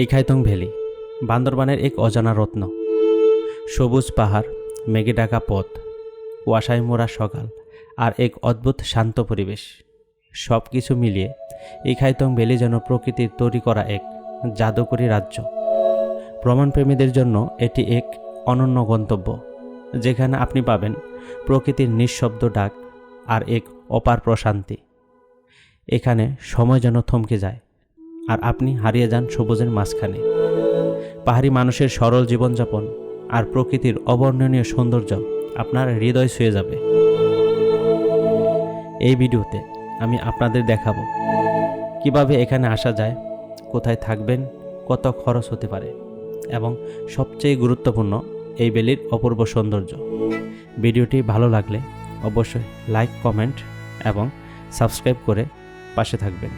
এই খাইতং ভ্যালি বান্দরবানের এক অজানা রত্ন। সবুজ পাহাড় মেঘে ডাকা পথ কুয়াশায় মোড়া সকাল, আর এক অদ্ভুত শান্ত পরিবেশ। সব কিছু মিলিয়ে এই খাইতং ভ্যালি যেন প্রকৃতির তৈরি করা এক জাদুকরী রাজ্য। ভ্রমণপ্রেমীদের জন্য এটি এক অনন্য গন্তব্য, যেখানে আপনি পাবেন প্রকৃতির নিঃশব্দ ডাক আর এক অপার প্রশান্তি। এখানে সময় যেন থমকে যায়। আর আপনি হারিয়ে যান সবুজের মাঝখানে। পাহাড়ি মানুষের সরল জীবনযাপন আর প্রকৃতির অবর্ণনীয় সৌন্দর্য আপনার হৃদয় ছুঁয়ে যাবে। এই ভিডিওতে আমি আপনাদের দেখাবো কীভাবে এখানে আসা যায়, কোথায় থাকবেন, কত খরচ হতে পারে এবং সবচেয়ে গুরুত্বপূর্ণ এই বেলির অপূর্ব সৌন্দর্য। ভিডিওটি ভালো লাগলে অবশ্যই লাইক কমেন্ট এবং সাবস্ক্রাইব করে পাশে থাকবেন।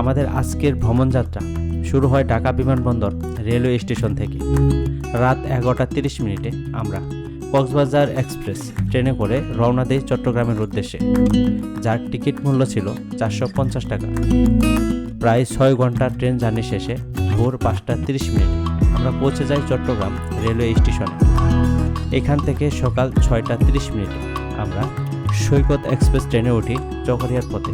আমাদের আজকের ভ্রমণযাত্রা শুরু হয় ঢাকা বিমানবন্দর রেলওয়ে স্টেশন থেকে। রাত এগারোটা তিরিশ মিনিটে আমরা কক্সবাজার এক্সপ্রেস ট্রেনে করে রওনা দেই চট্টগ্রামের উদ্দেশ্যে। যার টিকিট মূল্য ছিল চারশো পঞ্চাশ টাকা। প্রায় ছয় ঘণ্টার ট্রেন জার্নি শেষে ভোর পাঁচটা তিরিশ মিনিট আমরা পৌঁছে যাই চট্টগ্রাম রেলওয়ে স্টেশনে। এখান থেকে সকাল ছয়টা তিরিশ মিনিটে আমরা সৈকত এক্সপ্রেস ট্রেনে উঠি চকরিয়ার পথে।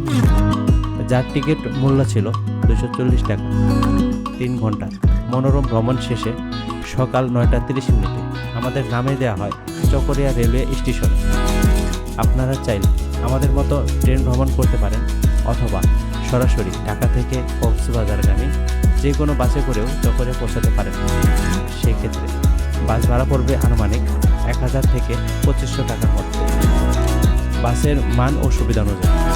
যার টিকিট মূল্য ছিল দুশো চল্লিশ টাকা। তিন ঘণ্টা মনোরম ভ্রমণ শেষে সকাল নয়টা তিরিশ মিনিটে আমাদের নামে দেওয়া হয় চকরিয়া রেলওয়ে স্টেশনে। আপনারা চাইলে আমাদের মতো ট্রেন ভ্রমণ করতে পারেন অথবা সরাসরি ঢাকা থেকে কক্সবাজারগামী যে কোনো বাসে করেও চকরিয়া পৌঁছাতে পারেন। সেক্ষেত্রে বাস ভাড়া পড়বে আনুমানিক এক হাজার থেকে পঁচিশশো টাকার মধ্যে। বাসের মান ও সুবিধা অনুযায়ী।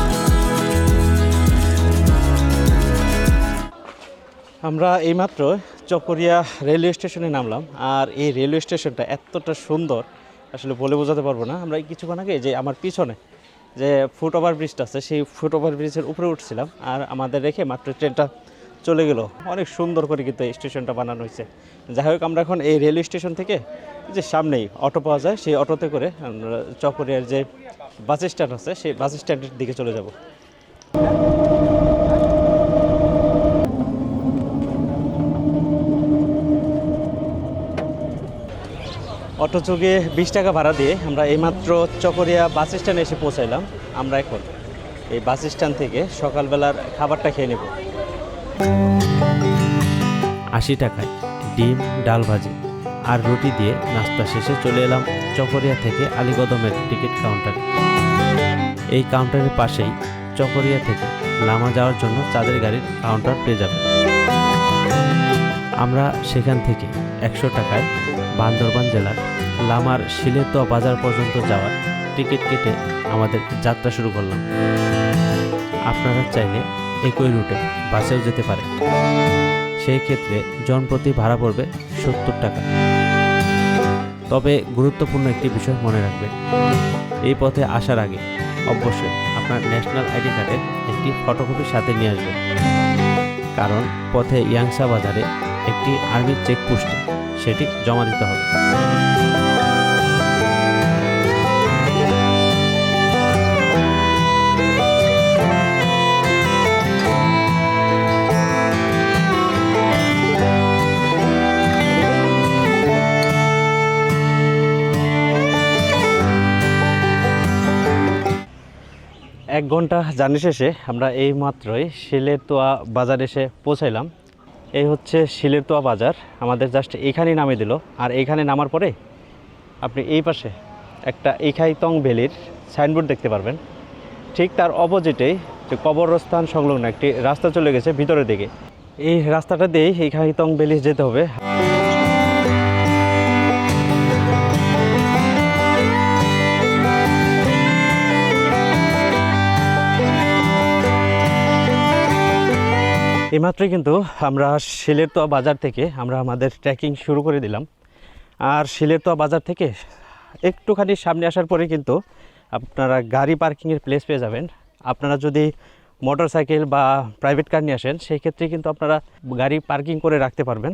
আমরা এইমাত্র চকরিয়া রেলওয়ে স্টেশনে নামলাম, আর এই রেলওয়ে স্টেশনটা এতটা সুন্দর, আসলে বলে বোঝাতে পারব না। আমরা কিছুক্ষণ আগে যে আমার পিছনে যে ফুট ওভার ব্রিজটা আছে, সেই ফুট ওভার ব্রিজের উপরে উঠছিলাম, আর আমাদের রেখে মাত্র ট্রেনটা চলে গেল। অনেক সুন্দর করে কিন্তু এই স্টেশনটা বানানো হয়েছে। যাই হোক, আমরা এখন এই রেলওয়ে স্টেশন থেকে যে সামনেই অটো পাওয়া যায়, সেই অটোতে করে আমরা চকরিয়ার যে বাস স্ট্যান্ড আছে, সেই বাস স্ট্যান্ডের দিকে চলে যাব। অটো যোগে বিশ টাকা ভাড়া দিয়ে আমরা এইমাত্র চকরিয়া বাস স্ট্যান্ডে এসে পৌঁছাইলাম। আমরা এখন এই বাস স্ট্যান্ড থেকে সকালবেলার খাবারটা খেয়ে নেব। আশি টাকায় ডিম, ডাল ভাজি আর রুটি দিয়ে নাস্তা শেষে চলে এলাম চকরিয়া থেকে আলীকদমের টিকিট কাউন্টারে। এই কাউন্টারের পাশেই চকরিয়া থেকে লামা যাওয়ার জন্য চাঁদের গাড়ির কাউন্টার পেয়ে যাবেন আমরা সেখান থেকে একশো টাকায় বান্দরবান জেলার লামার শিলেতোয়া বাজার পর্যন্ত যাওয়ার টিকিট কেটে আমাদের যাত্রা শুরু করলাম। আপনারা চাইলে একই রুটে বাসেও যেতে পারে সেই ক্ষেত্রে জনপ্রতি ভাড়া পড়বে সত্তর টাকা। তবে গুরুত্বপূর্ণ একটি বিষয় মনে রাখবেন, এই পথে আসার আগে অবশ্যই আপনার ন্যাশনাল আইডি কার্ডের একটি ফটোকপি সাথে নিয়ে আসবেন। কারণ পথে ইয়াংসা বাজারে একটি আর্মির চেকপোস্টে সেটি জমা দিতে হবে। এক ঘণ্টা জার্নি শেষে আমরা এই মাত্রই শিলেরতোয়া বাজার এসে পৌঁছাইলাম। এই হচ্ছে শিলেরতোয়া বাজার। আমাদের জাস্ট এইখানেই নামিয়ে দিল। আর এইখানে নামার পরে আপনি এই পাশে একটা ইখাইতং ভ্যালির সাইনবোর্ড দেখতে পারবেন। ঠিক তার অপোজিটেই যে কবরস্থান সংলগ্ন একটি রাস্তা চলে গেছে ভিতরের দিকে। এই রাস্তাটা দিয়েই ইখাইতং ভ্যালি যেতে হবে। এইমাত্রই কিন্তু আমরা শিলেরতোয়া বাজার থেকে আমরা আমাদের ট্রেকিং শুরু করে দিলাম। আর শিলেরতোয়া বাজার থেকে একটুখানি সামনে আসার পরে কিন্তু আপনারা গাড়ি পার্কিংয়ের প্লেস পেয়ে যাবেন। আপনারা যদি মোটর সাইকেল বা প্রাইভেট কার নিয়ে আসেন, সেই ক্ষেত্রে কিন্তু আপনারা গাড়ি পার্কিং করে রাখতে পারবেন।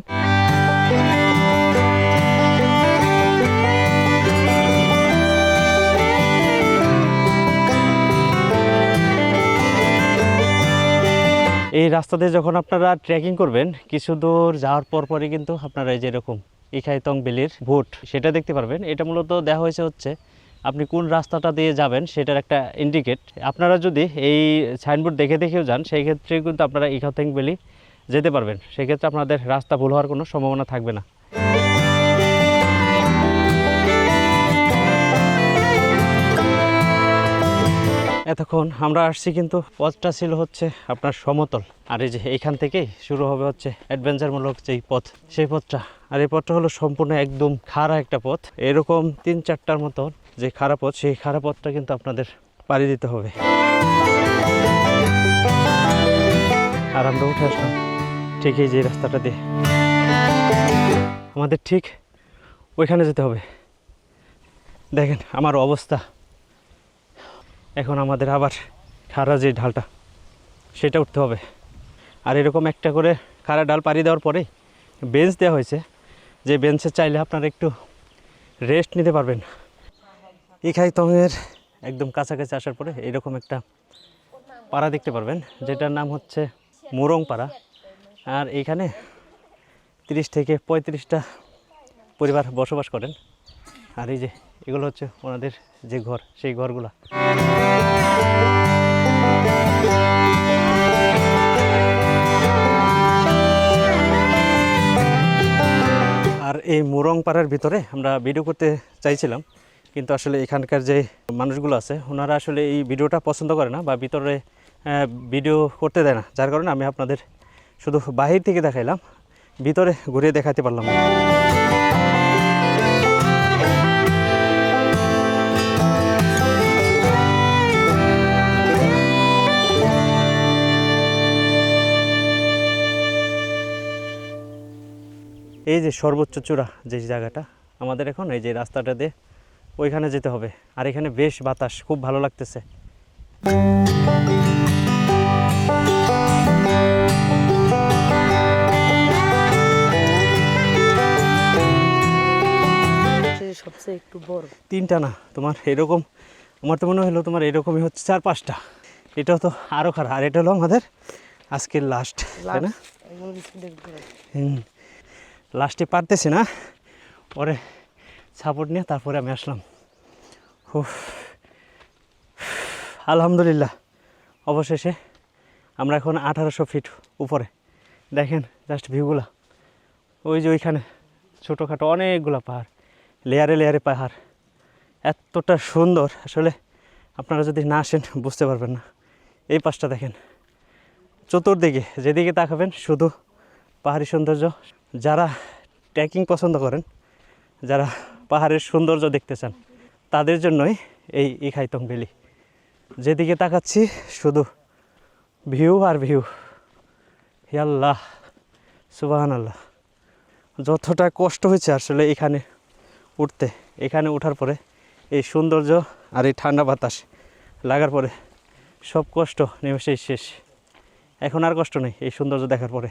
এই রাস্তা দিয়ে যখন আপনারা ট্রেকিং করবেন, কিছু দূর যাওয়ার পর পরই কিন্তু আপনারা এই যে এরকম ইখাইতং বেলির ভোট, সেটা দেখতে পারবেন। এটা মূলত দেওয়া হয়েছে হচ্ছে, আপনি কোন রাস্তাটা দিয়ে যাবেন সেটার একটা ইন্ডিকেট আপনারা যদি এই সাইনবোর্ড দেখে দেখেও যান, সেই ক্ষেত্রে কিন্তু আপনারা ইখাইতং বেলি যেতে পারবেন। সেক্ষেত্রে আপনাদের রাস্তা ভুল হওয়ার কোনো সম্ভাবনা থাকবে না। এতক্ষণ আমরা আসছি কিন্তু পথটা ছিল হচ্ছে আপনার সমতল। আর এই যে এইখান থেকেই শুরু হবে হচ্ছে অ্যাডভেঞ্চারমূলক যেই পথ, সেই পথটা। আর এই পথটা হলো সম্পূর্ণ একদম খাড়া একটা পথ। এরকম তিন চারটার মতো যে খারাপ পথ, সেই খারাপ পথটা কিন্তু আপনাদের পাড়ি দিতে হবে। আর আমরা উঠে আসলাম ঠিক এই যে রাস্তাটা দিয়ে। আমাদের ঠিক ওইখানে যেতে হবে। দেখেন আমার অবস্থা। এখন আমাদের আবার খাড়া যে ঢালটা, সেটা উঠতে হবে। আর এরকম একটা করে খাড়া ডাল পাড়ি দেওয়ার পরে বেঞ্চ দেওয়া হয়েছে। যে বেঞ্চে চাইলে আপনারা একটু রেস্ট নিতে পারবেন। ইখাইতংয়ের একদম কাছাকাছি আসার পরে এরকম একটা পাড়া দেখতে পারবেন, যেটার নাম হচ্ছে মোরং পাড়া আর এখানে তিরিশ থেকে পঁয়ত্রিশটা পরিবার বসবাস করেন। আর এই যে এগুলো হচ্ছে ওনাদের যে ঘর, সেই ঘরগুলা। আর এই মুরং পাড়ার ভিতরে আমরা ভিডিও করতে চাইছিলাম, কিন্তু আসলে এখানকার যে মানুষগুলো আছে, ওনারা আসলে এই ভিডিওটা পছন্দ করে না বা ভিতরে ভিডিও করতে দেয় না। যার কারণে আমি আপনাদের শুধু বাহির থেকে দেখাইলাম, ভিতরে ঘুরিয়ে দেখাতে পারলাম না। এই যে সর্বোচ্চ চূড়া যে জায়গাটা আমাদের এখন এই যে রাস্তাটা দিয়ে ওইখানে যেতে হবে। আর এখানে বেশ বাতাস খুব ভালো লাগতেছে। সবচেয়ে একটু বড়। তিনটা না তোমার এরকম আমার তো মনে হলো তোমার এরকমই হচ্ছে চার পাঁচটা। এটাও তো আরও খারাপ আর এটা হলো আমাদের আজকের লাস্ট তাই না? হুম। লাস্টে পারতেছি না। পরে সাপোর্ট নিয়ে তারপরে আমি আসলাম। উফ। আলহামদুলিল্লাহ। অবশেষে আমরা এখন আঠারোশো ফিট উপরে। দেখেন জাস্ট ভিউগুলা ওই যে ওইখানে ছোটোখাটো অনেকগুলো পাহাড়, লেয়ারে লেয়ারে পাহাড়। এতটা সুন্দর। আসলে আপনারা যদি না আসেন বুঝতে পারবেন না। এই পাশটা দেখেন। চতুর্দিকে, যেদিকে তাকাবেন শুধু পাহাড়ি সৌন্দর্য। যারা ট্রেকিং পছন্দ করেন, যারা পাহাড়ের সৌন্দর্য দেখতে চান, তাদের জন্যই এই ইখাইতং ভ্যালি। যেদিকে তাকাচ্ছি, শুধু ভিউ আর ভিউ। আল্লাহ সুবাহান আল্লাহ যতটা কষ্ট হয়েছে আসলে এখানে উঠতে। এখানে ওঠার পরে এই সৌন্দর্য আর এই ঠান্ডা বাতাস লাগার পরে সব কষ্ট নিমেষেই শেষ। এখন আর কষ্ট নেই এই সৌন্দর্য দেখার পরে।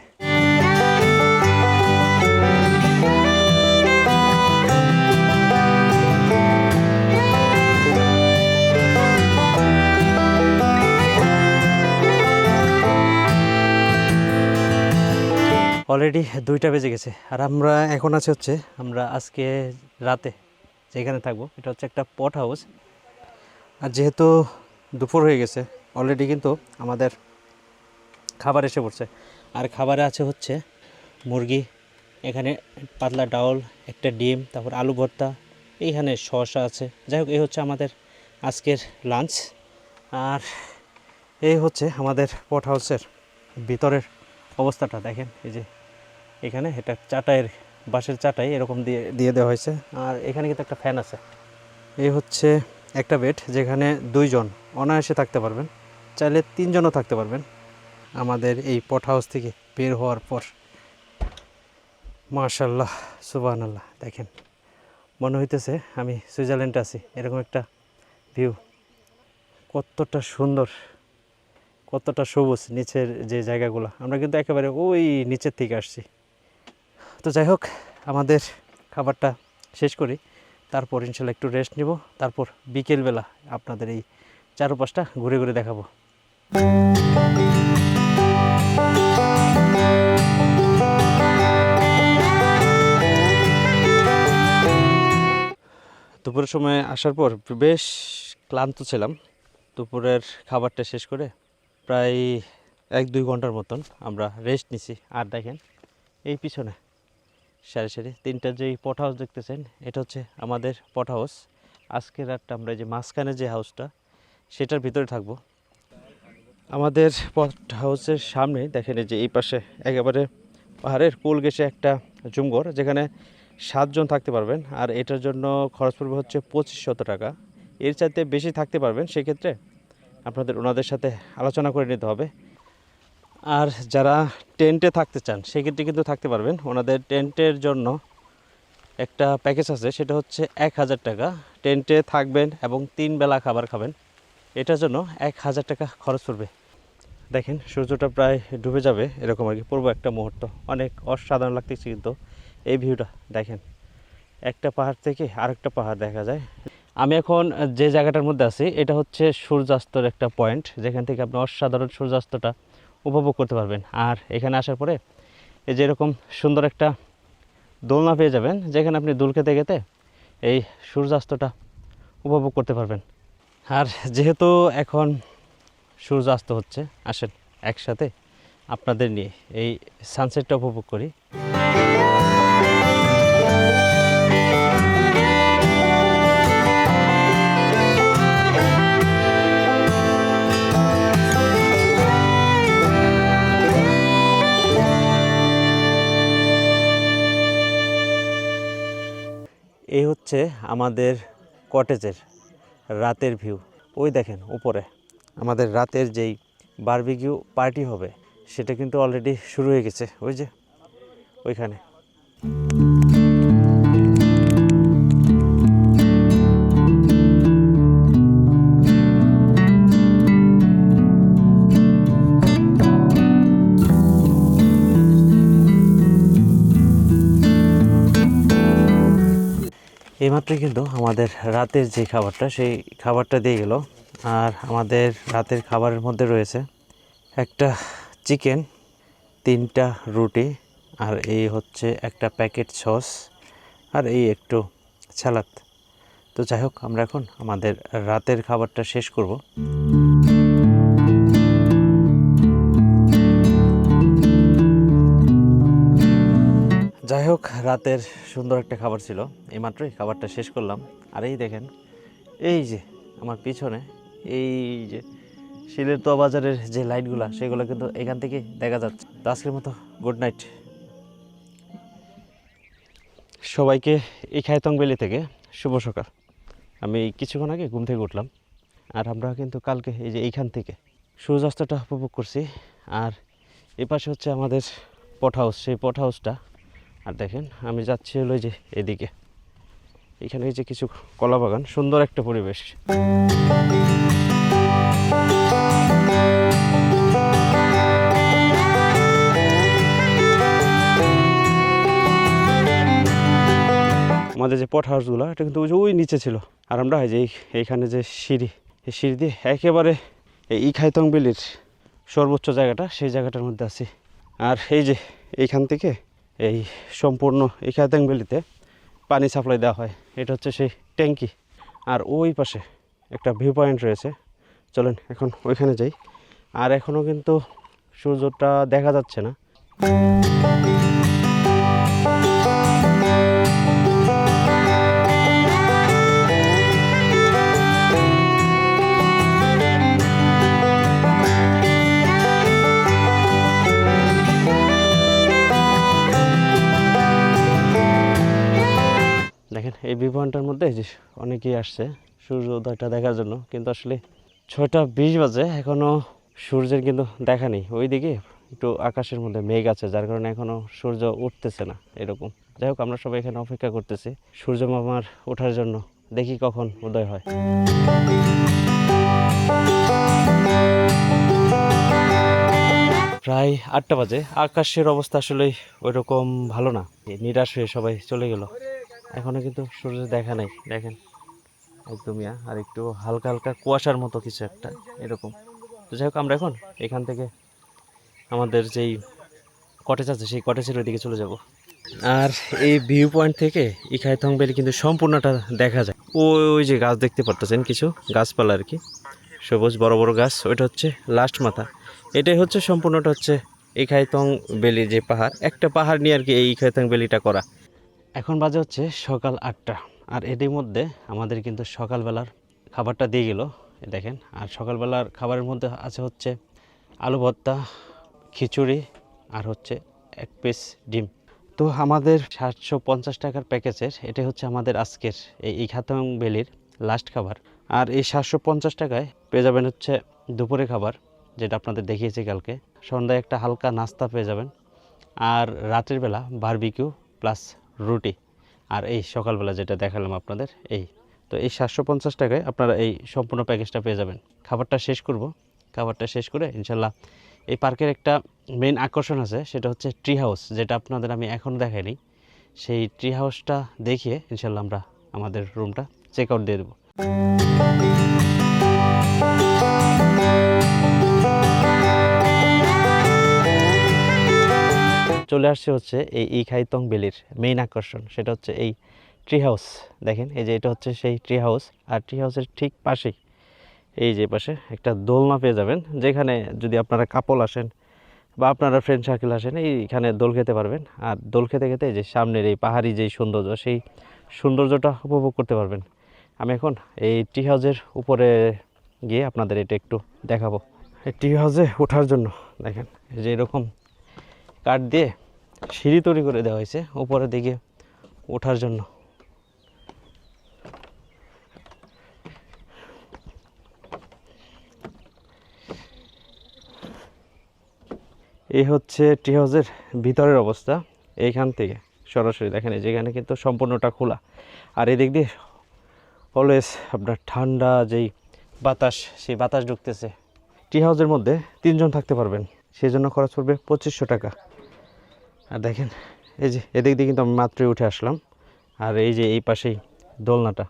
অলরেডি দুইটা বেজে গেছে। আর আমরা এখন আছে হচ্ছে, আমরা আজকে রাতে যেখানে থাকব, এটা হচ্ছে একটা পট হাউস আর যেহেতু দুপুর হয়ে গেছে অলরেডি কিন্তু আমাদের খাবার এসে পড়ছে। আর খাবারে আছে হচ্ছে মুরগি, এখানে পাতলা ডাউল, একটা ডিম, তারপর আলু ভর্তা, এইখানে শসা আছে। যাই হোক, এই হচ্ছে আমাদের আজকের লাঞ্চ আর এই হচ্ছে আমাদের পট হাউসের ভিতরের অবস্থাটা, দেখেন, এই যে এখানে এটা চাটাইয়ের, বাঁশের চাটাই এরকম দিয়ে দিয়ে দেওয়া হয়েছে। আর এখানে কিন্তু একটা ফ্যান আছে। এই হচ্ছে একটা বেড যেখানে দুইজন অনায়াসে থাকতে পারবেন, চাইলে তিনজনও থাকতে পারবেন আমাদের এই পট হাউস থেকে বের হওয়ার পর। মার্শাল্লাহ সুবান আল্লাহ দেখেন। মনে হইতেছে আমি সুইজারল্যান্ডে আছি, এরকম একটা ভিউ কতটা সুন্দর, কতটা সবুজ নিচের যে জায়গাগুলো। আমরা কিন্তু একেবারে ওই নিচের থেকে আসছি। তো যাই হোক, আমাদের খাবারটা শেষ করি। তারপর ইনশাল্লাহ একটু রেস্ট নিব। তারপর বিকেলবেলা আপনাদের এই চারপাশটা ঘুরে ঘুরে দেখাবো। দুপুরের সময় আসার পর বেশ ক্লান্ত ছিলাম। দুপুরের খাবারটা শেষ করে প্রায় এক দুই ঘণ্টার মতন আমরা রেস্ট নিছি। আর দেখেন, এই পিছনে সারি সারি। তিনটা যেই পট হাউস দেখতেছেন, এটা হচ্ছে আমাদের পট হাউস আজকের রাতটা আমরা যে মাঝখানে যে হাউসটা সেটার ভিতরে থাকব। আমাদের পট হাউসের সামনে দেখেন যে এই পাশে একেবারে পাহাড়ের কুল গেছে একটা জুমঘর, যেখানে সাতজন থাকতে পারবেন, আর এটার জন্য খরচ পড়বে হচ্ছে পঁচিশ টাকা। এর চাইতে বেশি থাকতে পারবেন, সেক্ষেত্রে আপনাদের ওনাদের সাথে আলোচনা করে নিতে হবে। আর যারা টেন্টে থাকতে চান, সেক্ষেত্রে কিন্তু থাকতে পারবেন। ওনাদের টেন্টের জন্য একটা প্যাকেজ আছে, সেটা হচ্ছে এক হাজার টাকা। টেন্টে থাকবেন এবং তিন বেলা খাবার খাবেন। এটার জন্য এক হাজার টাকা খরচ পড়বে। দেখেন, সূর্যটা প্রায় ডুবে যাবে, এরকম আর কি পূর্ব একটা মুহূর্ত। অনেক অসাধারণ লাগতেছে কিন্তু এই ভিউটা, দেখেন। একটা পাহাড় থেকে আরেকটা পাহাড় দেখা যায়। আমি এখন যে জায়গাটার মধ্যে আছি, এটা হচ্ছে সূর্যাস্তর একটা পয়েন্ট, যেখান থেকে আপনি অসাধারণ সূর্যাস্তটা উপভোগ করতে পারবেন। আর এখানে আসার পরে এই যে এরকম সুন্দর একটা দোলনা পেয়ে যাবেন, যেখানে আপনি দুল খেতে খেতে এই সূর্যাস্তটা উপভোগ করতে পারবেন। আর যেহেতু এখন সূর্যাস্ত হচ্ছে, আসেন একসাথে আপনাদের নিয়ে এই সানসেটটা উপভোগ করি। হচ্ছে আমাদের কটেজের রাতের ভিউ। ওই দেখেন, উপরে। আমাদের রাতের যেই বার্বিকিউ পার্টি হবে, সেটা কিন্তু অলরেডি শুরু হয়ে গেছে। ওই যে, ওইখানে। এইমাত্রই কিন্তু আমাদের রাতের যে খাবারটা, সেই খাবারটা দিয়ে গেল। আর আমাদের রাতের খাবারের মধ্যে রয়েছে একটা চিকেন, তিনটা রুটি, আর এই হচ্ছে একটা প্যাকেট সস, আর এই একটু সালাদ তো যাই হোক, আমরা এখন আমাদের রাতের খাবারটা শেষ করব। যাই হোক রাতের সুন্দর একটা খাবার ছিল। এইমাত্রই খাবারটা শেষ করলাম। আর এই দেখেন, এই যে আমার পিছনে, এই যে শিলের তো বাজারের যে লাইটগুলো, সেগুলো কিন্তু এখান থেকে দেখা যাচ্ছে। তো আজকের মতো গুড নাইট সবাইকে এই খায়তং বেলি থেকে শুভ সকাল। আমি কিছুক্ষণ আগে ঘুম থেকে উঠলাম। আর আমরা কিন্তু কালকে এই যে এইখান থেকে সূর্যাস্তটা উপভোগ করছি। আর এই পাশে হচ্ছে আমাদের পট হাউস সেই পট হাউসটা আর দেখেন, আমি যাচ্ছি হলো যে এদিকে। এখানে যে কিছু কলা বাগান, সুন্দর একটা পরিবেশ। আমাদের যে পট হাউসগুলো এটা কিন্তু ওই নিচে ছিল। আর আমরা যে এই- এইখানে যে সিঁড়ি, এই সিঁড়ি দিয়ে একেবারে এই ইখাইতং বিলির সর্বোচ্চ জায়গাটা, সেই জায়গাটার মধ্যে আছি। আর এই যে এইখান থেকে এই সম্পূর্ণ এই ইখাইতং বিলিতে পানি সাপ্লাই দেওয়া হয়। এটা হচ্ছে সেই ট্যাঙ্কি। আর ওই পাশে একটা ভিউ পয়েন্ট রয়েছে। চলেন এখন ওইখানে যাই। আর এখনও কিন্তু সূর্যটা দেখা যাচ্ছে না। এই ভিউ মধ্যে যে অনেকেই আসছে সূর্য উদয়টা দেখার জন্য, কিন্তু আসলে ছয়টা বিশ বাজে এখনও সূর্যের কিন্তু দেখা নেই। ওইদিকে একটু আকাশের মধ্যে মেঘ আছে, যার কারণে এখনও সূর্য উঠতেছে না এরকম। যাই হোক, আমরা সবাই এখানে অপেক্ষা করতেছি সূর্য মামার ওঠার জন্য, দেখি কখন উদয় হয়। প্রায় আটটা বাজে, আকাশের অবস্থা আসলে ওই রকম ভালো না, নিরাশ হয়ে সবাই চলে গেল। এখনও কিন্তু সূর্য দেখা নাই, দেখেন। একদমই আর একটু হালকা হালকা কুয়াশার মতো কিছু একটা, এরকম। তো যাই হোক, আমরা এখন এখান থেকে আমাদের যেই কটেজ আছে, সেই কটেজের ওইদিকে চলে যাব। আর এই ভিউ পয়েন্ট থেকে ইখাইথং ভ্যালি কিন্তু সম্পূর্ণটা দেখা যায়। ওই ওই যে গাছ দেখতে পারতেছেন কিছু, গাছপালা আর কি। সবুজ, বড় বড় গাছ ওইটা হচ্ছে লাস্ট মাথা। এটাই হচ্ছে সম্পূর্ণটা হচ্ছে ইখাইতং বেলি যে পাহাড়। একটা পাহাড় নিয়ে আর কি এই ইখাইতং বেলিটা করা। এখন বাজে হচ্ছে সকাল আটটা। আর এটির মধ্যে আমাদের কিন্তু সকালবেলার খাবারটা দিয়ে গেল দেখেন। আর সকালবেলার খাবারের মধ্যে আছে হচ্ছে আলু ভর্তা, খিচুড়ি আর হচ্ছে এক পিস ডিম। তো আমাদের সাতশো পঞ্চাশ টাকার প্যাকেজের এটা হচ্ছে আমাদের আজকের এই ইখাতং বেলির লাস্ট খাবার। আর এই সাতশো পঞ্চাশ টাকায় পেয়ে যাবেন হচ্ছে দুপুরে খাবার, যেটা আপনাদের দেখিয়েছি কালকে। সন্ধ্যায় একটা হালকা নাস্তা পেয়ে যাবেন। আর রাতের বেলা বারবিকিউ প্লাস রুটি। আর এই সকালবেলা যেটা দেখালাম আপনাদের, এই। তো এই সাতশো পঞ্চাশ টাকায় আপনারা এই সম্পূর্ণ প্যাকেজটা পেয়ে যাবেন। খাবারটা শেষ করব। খাবারটা শেষ করে ইনশাল্লাহ এই পার্কের একটা মেন আকর্ষণ আছে, সেটা হচ্ছে ট্রি হাউস যেটা আপনাদের আমি এখনও দেখাইনি। সেই ট্রি হাউসটা দেখিয়ে ইনশাল্লাহ আমরা আমাদের রুমটা চেক আউট দিয়ে দেবো। চলে আসছে হচ্ছে এই ইখাইতং বেলির মেইন আকর্ষণ। সেটা হচ্ছে এই ট্রি হাউস দেখেন, এই যে এটা হচ্ছে সেই ট্রি হাউস আর ট্রি হাউসের ঠিক পাশেই, এই যে পাশে একটা দোলনা পেয়ে যাবেন, যেখানে যদি আপনারা কাপল আসেন বা আপনারা ফ্রেন্ড সার্কেল আসেন, এইখানে দোল খেতে পারবেন। আর দোল খেতে খেতে যে সামনের এই পাহাড়ি যেই সৌন্দর্য, সেই সৌন্দর্যটা উপভোগ করতে পারবেন। আমি এখন এই টি হাউসের উপরে গিয়ে আপনাদের এটা একটু দেখাবো। এই টি হাউসে ওঠার জন্য, দেখেন যে এরকম কাঠ দিয়ে সিঁড়ি তৈরি করে দেওয়া হয়েছে উপরের দিকে ওঠার জন্য। এই হচ্ছে টি হাউসের ভিতরের অবস্থা, এইখান থেকে সরাসরি দেখেন যেখানে কিন্তু সম্পূর্ণটা খোলা। আর এদিক দিয়ে অলওয়েজ আপনার ঠান্ডা যেই বাতাস, সেই বাতাস ঢুকতেছে। টি হাউসের মধ্যে তিনজন থাকতে পারবেন সেই জন্য খরচ পড়বে পঁচিশশো টাকা। আর দেখেন, এই যে এদিক দিয়ে কিন্তু আমি মাত্রই উঠে আসলাম। আর এই যে এই পাশেই দোলনাটা।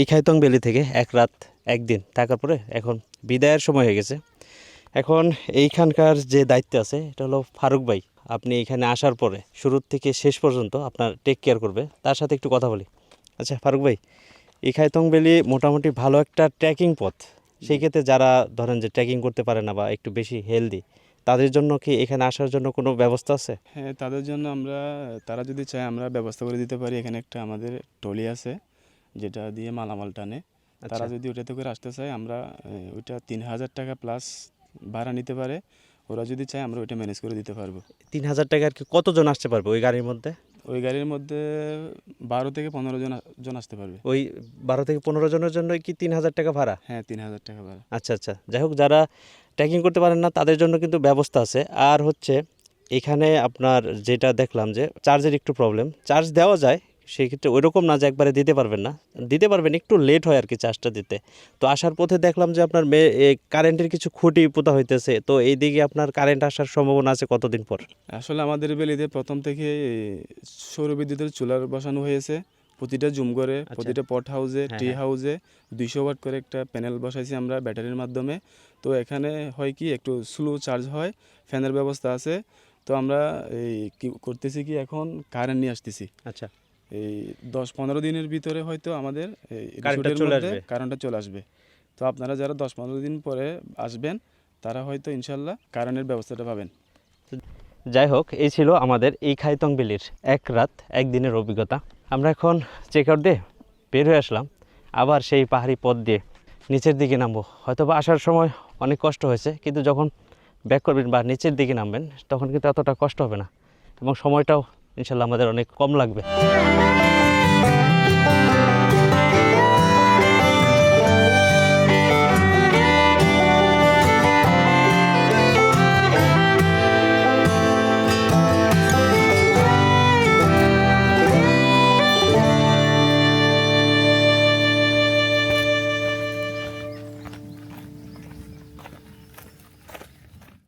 এই খাইতং বেলি থেকে এক রাত, একদিন থাকার পরে এখন বিদায়ের সময় হয়ে গেছে। এখন এইখানকার যে দায়িত্ব আছে, এটা হলো ফারুক ভাই। আপনি এখানে আসার পরে, শুরুর থেকে শেষ পর্যন্ত আপনার টেক কেয়ার করবে। তার সাথে একটু কথা বলি। আচ্ছা ফারুক ভাই এই খাইতং বেলি মোটামুটি ভালো একটা ট্রেকিং পথ। সেই ক্ষেত্রে যারা ধরেন যে ট্রেকিং করতে পারে না বা একটু বেশি হেলদি তাদের জন্য কি এখানে আসার জন্য কোনো ব্যবস্থা আছে? হ্যাঁ তাদের জন্য আমরা তারা যদি চায় আমরা ব্যবস্থা করে দিতে পারি। এখানে একটা আমাদের টলি আছে যেটা দিয়ে মালামাল টানে। তারা আচ্ছা। যদি ওটাতে করে আসতে চায় আমরা ওইটা তিন হাজার টাকা প্লাস ভাড়া নিতে পারে। ওরা যদি চায় আমরা ওইটা ম্যানেজ করে দিতে পারব। তিন হাজার টাকা আর কি কতজন আসতে পারবে ওই গাড়ির মধ্যে? ওই গাড়ির মধ্যে বারো থেকে পনেরো জন জন আসতে পারবে। ওই বারো থেকে পনেরো জনের জন্য কি তিন হাজার টাকা ভাড়া? হ্যাঁ তিন হাজার টাকা ভাড়া। আচ্ছা আচ্ছা। যাই হোক যারা ট্রেকিং করতে পারেন না তাদের জন্য কিন্তু ব্যবস্থা আছে। আর হচ্ছে এখানে আপনার যেটা দেখলাম যে চার্জের একটু প্রবলেম চার্জ দেওয়া যায় সেই ক্ষেত্রে ওইরকম না যে একবারে দিতে পারবেন না। দিতে পারবেন একটু লেট হয় আর কি চার্জটা দিতে। তো আসার পথে দেখলাম যে আপনার মে কারেন্টের কিছু খুঁটি পোতা হইতেছে। তো এই দিকে আপনার কারেন্ট আসার সম্ভাবনা আছে কতদিন পর? আসলে আমাদের বেলিতে প্রথম থেকে এ, সৌর বিদ্যুতের চুলার বসানো হয়েছে। প্রতিটা জুম করে প্রতিটা পট হাউসে টি। হাউসে দুইশো ওয়াট করে একটা প্যানেল বসাইছি আমরা ব্যাটারির মাধ্যমে। তো এখানে হয় কি একটু স্লো চার্জ হয় ফ্যানের ব্যবস্থা আছে। তো আমরা এই করতেছি কি এখন কারেন্ট নিয়ে আসতেছি। আচ্ছা। এই দশ পনেরো দিনের ভিতরে হয়তো আমাদের এই কারেন্টটা চলে মধ্যে আসবে। কারেন্টটা চলে আসবে। তো আপনারা যারা দশ পনেরো দিন পরে আসবেন তারা হয়তো ইনশাল্লাহ কারেন্টের ব্যবস্থাটা পাবেন। যাই হোক এই ছিল আমাদের এই খাইতং বিলির এক রাত একদিনের অভিজ্ঞতা। আমরা এখন চেক আউট দিয়ে বের হয়ে আসলাম। আবার সেই পাহাড়ি পথ দিয়ে নিচের দিকে নামবো। হয়তো বা আসার সময় অনেক কষ্ট হয়েছে কিন্তু যখন ব্যাক করবেন বা নিচের দিকে নামবেন তখন কিন্তু এতটা কষ্ট হবে না। এবং সময়টাও ইনশাল্লাহ আমাদের অনেক কম লাগবে।